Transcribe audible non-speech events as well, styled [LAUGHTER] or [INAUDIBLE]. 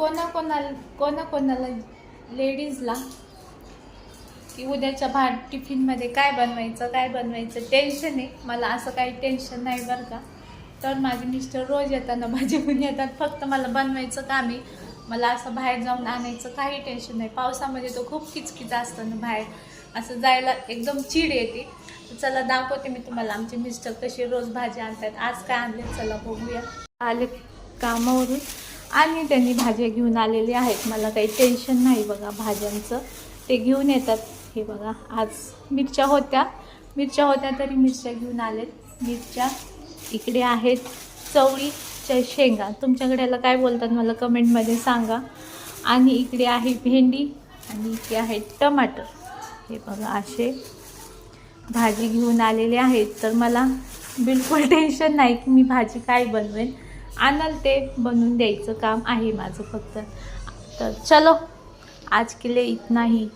कोणा कोणाला कोणा कोणाला लेडीजला की उद्याच्या भात टिफिनमध्ये काय बनवायचं काय बनवायचं टेन्शन आहे. मला असं काही टेन्शन नाही बरं का. तर माझे मिस्टर रोज येताना [LAUGHS] भाजी घेऊन येतात फक्त मला बनवायचं काम आहे. मला असं बाहेर जाऊन आणायचं काही टेन्शन नाही. पावसामध्ये तो खूप किचकिच असतं ना बाहेर. असं जायला एकदम चीड येते. चला दाखवते मी तुम्हाला आमचे मिस्टर कसे रोज भाजी आणतात. आज काय आणले? चला बघूया. आले कामावरून. आणि त्यांनी भाज्या घेऊन आलेले आहेत. मला काही टेन्शन नाही बघा भाज्यांचं. ते घेऊन येतात. हे बघा आज मिरच्या होत्या. मिरच्या होत्या तरी मिरच्या घेऊन आलेत. मिरच्या इकडे आहेत. चवळीच्या शेंगा. तुमच्याकडे याला काय बोलतात मला कमेंटमध्ये सांगा. आणि इकडे आहे भेंडी आणि इकडे आहे टमाटर. हे बघा असे भाजी घेऊन आलेले आहेत. तर मला बिलकुल [LAUGHS] टेन्शन नाही की मी भाजी काय बनवेन. आणाल ते बनवून द्यायचं काम आहे माझं फक्त. तर चलो आज के लिए इतना ही.